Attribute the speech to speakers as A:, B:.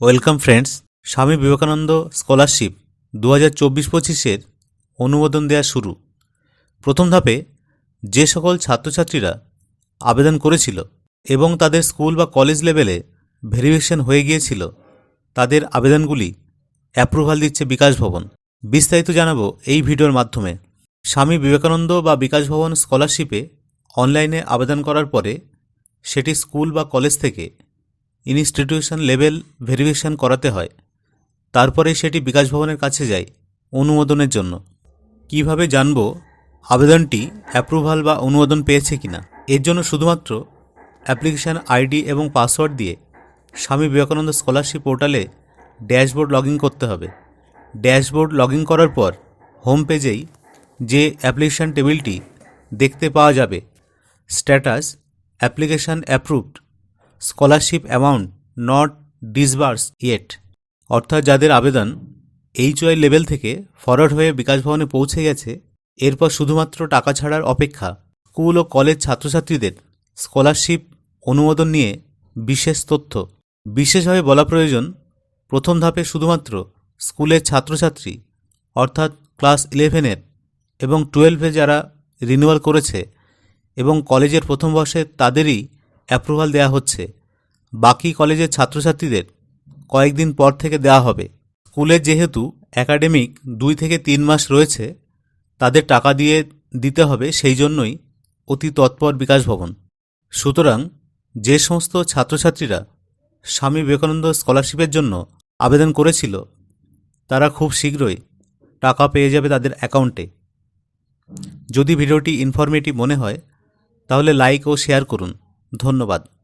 A: Welcome friends, স্বামী Vivekananda scholarship দু হাজার চব্বিশ পঁচিশের অনুমোদন দেওয়া শুরু। প্রথম ধাপে যে সকল ছাত্রছাত্রীরা আবেদন করেছিল এবং তাদের স্কুল বা কলেজ লেভেলে ভেরিফিকেশন হয়ে গিয়েছিল, তাদের আবেদনগুলি অ্যাপ্রুভাল দিচ্ছে বিকাশ ভবন। বিস্তারিত জানাব এই ভিডিওর মাধ্যমে। স্বামী বিবেকানন্দ বা বিকাশ ভবন স্কলারশিপে অনলাইনে আবেদন করার পরে সেটি স্কুল বা কলেজ থেকে ইনস্টিটিউশন লেভেল ভেরিফিকেশন করাতে হয়। তারপরে সেটি বিকাশ ভবনের কাছে যায় অনুমোদনের জন্য। কীভাবে জানব আবেদনটি অ্যাপ্রুভাল বা অনুমোদন পেয়েছে কিনা? এর জন্য শুধুমাত্র অ্যাপ্লিকেশান আইডি এবং পাসওয়ার্ড দিয়ে স্বামী বিবেকানন্দ স্কলারশিপ পোর্টালে ড্যাশবোর্ড লগ করতে হবে। ড্যাশবোর্ড লগ করার পর হোম পেজেই যে অ্যাপ্লিকেশান টেবিলটি দেখতে পাওয়া যাবে, status application approved scholarship amount not disburse yet. অর্থাৎ যাদের আবেদন এইচ ওয়াই লেভেল থেকে ফরওয়ার্ড হয়ে বিকাশ ভবনে পৌঁছে গেছে, এরপর শুধুমাত্র টাকা ছাড়ার অপেক্ষা স্কুল ও কলেজ ছাত্রছাত্রীদের স্কলারশিপ অনুমোদন নিয়ে বিশেষ তথ্য। বিশেষভাবে বলা প্রয়োজন, প্রথম ধাপে শুধুমাত্র স্কুলের ছাত্রছাত্রী, অর্থাৎ ক্লাস ইলেভেনের এবং টুয়েলভে যারা রিনিউয়াল করেছে এবং কলেজের প্রথম বর্ষে তাদেরই অ্যাপ্রুভাল দেওয়া হচ্ছে। বাকি কলেজের ছাত্রছাত্রীদের কয়েকদিন পর থেকে দেওয়া হবে। স্কুলের যেহেতু একাডেমিক দুই থেকে তিন মাস রয়েছে, তাদের টাকা দিয়ে দিতে হবে সেই জন্যই অতি তৎপর বিকাশ ভবন। সুতরাং যে সমস্ত ছাত্রছাত্রীরা স্বামী বিবেকানন্দ স্কলারশিপের জন্য আবেদন করেছিল, তারা খুব শীঘ্রই টাকা পেয়ে যাবে তাদের অ্যাকাউন্টে। যদি ভিডিওটি ইনফরমেটিভ মনে হয়, তাহলে লাইক ও শেয়ার করুন। ধন্যবাদ।